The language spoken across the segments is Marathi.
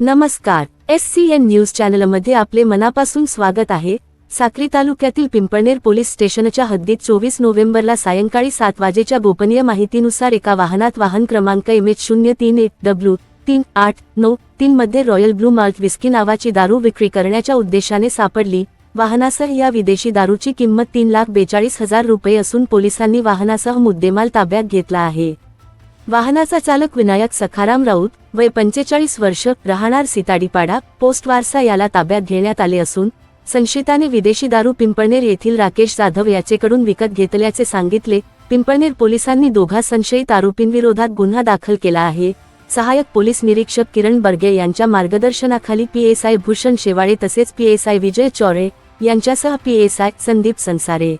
नमस्कार एस सी एन न्यूज चॅनलमध्ये आपले मनापासून स्वागत आहे. साक्री तालुक्यातील पिंपळनेर पोलीस स्टेशनच्या हद्दीत चोवीस नोव्हेंबरला सायंकाळी सात वाजेच्या गोपनीय माहितीनुसार एका वाहनात वाहन क्रमांक एम एच शून्य तीन एक डब्ल्यू तीन आठ नऊ तीन मध्ये रॉयल ब्लू माल्ट विस्की नावाची दारू विक्री करण्याच्या उद्देशाने सापडली. वाहनासह या विदेशी दारूची किंमत तीन लाख बेचाळीस हजार रुपये असून पोलिसांनी वाहनासह मुद्देमाल ताब्यात घेतला आहे. वाहनाचा चालक विनायक सखाराम राऊत वय पंचेचाळीस वर्ष राहणार सिताडीपाडा पोस्ट वारसा याला ताब्यात घेण्यात आले असून संशयिताने विदेशी दारू पिंपळनेर येथील राकेश जाधव याचेकडून विकत घेतल्याचे सांगितले. पिंपळनेर पोलिसांनी दोघा संशयित आरोपींविरोधात गुन्हा दाखल केला आहे. सहाय्यक पोलीस निरीक्षक किरण बर्गे यांच्या मार्गदर्शनाखाली पीएसआय भूषण शेवाळे तसेच पीएसआय विजय चौरे यांच्यासह पीएसआय संदीप संसारे.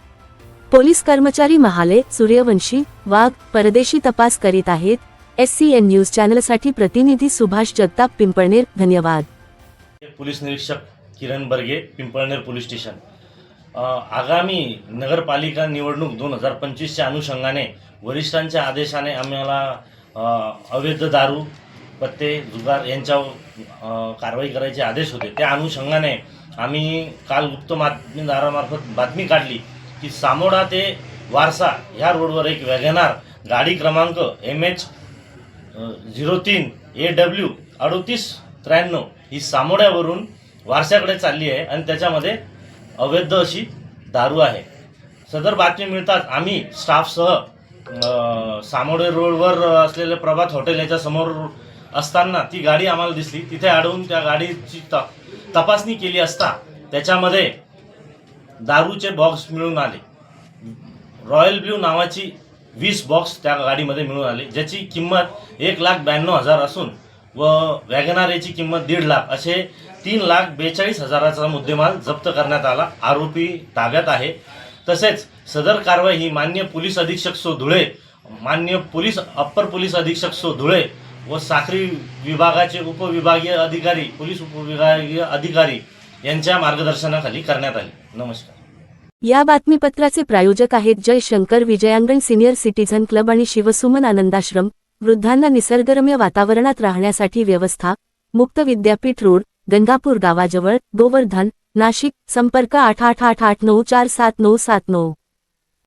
पोलीस कर्मचारी महाले सूर्यवंशी वाघ परदेशी तपास करीत आहेत. एस सी एन न्यूज चॅनलसाठी प्रतिनिधी सुभाष जगताप पिंपळनेर धन्यवाद. पोलीस निरीक्षक किरण बर्गे पिंपळनेर पोलीस स्टेशन. आगामी नगरपालिका निवडणूक दोन हजार पंचवीसच्या अनुषंगाने वरिष्ठांच्या आदेशाने आम्हाला अवैध दारू पत्ते जुगार यांच्यावर कारवाई करायचे आदेश होते. त्या अनुषंगाने आम्ही काल गुप्त बातमीदारामार्फत बातमी काढली की सामोडा ते वारसा ह्या रोडवर एक वॅगनार गाडी क्रमांक एम एच झिरो तीन ए डब्ल्यू अडोतीस त्र्याण्णव ही सामोड्यावरून वारशाकडे चालली आहे आणि त्याच्यामध्ये अवैध अशी दारू आहे. सदर बातमी मिळताच आम्ही स्टाफसह सामोडे रोडवर असलेले प्रभात हॉटेल याच्या समोर असताना ती गाडी आम्हाला दिसली. तिथे अडवून त्या गाडीची त तपासणी केली असता त्याच्यामध्ये दारूचे बॉक्स मिळून आले. रॉयल ब्ल्यू नावाची वीस बॉक्स त्या गाडीमध्ये मिळून आले ज्याची किंमत एक लाख ब्याण्णव हजार असून व वॅगनार याची किंमत दीड लाख असे तीन लाख बेचाळीस हजाराचा मुद्देमाल जप्त करण्यात आला. आरोपी ताब्यात आहे. तसेच सदर कारवाई ही मान्य पोलीस अधीक्षक सो धुळे मान्य पोलीस अप्पर पोलीस अधीक्षक सो धुळे व साखरी विभागाचे उपविभागीय अधिकारी पोलीस उपविभागीय अधिकारी यांच्या मार्गदर्शनाखाली करण्यात आली. नमस्कार. या बातमीपत्राचे प्रायोजक आहेत Jay Shankar Vijayangan senior citizen club आणि शिवसुमन आनंदाश्रम. वृद्धांना निसर्गरम्य वातावरणात राहण्यासाठी व्यवस्था मुक्त विद्यापीठ रोड गंगापूर गावाजवळ गोवर्धन नाशिक संपर्क आठ आठ आठ आठ नऊ चार सात नऊ सात नऊ.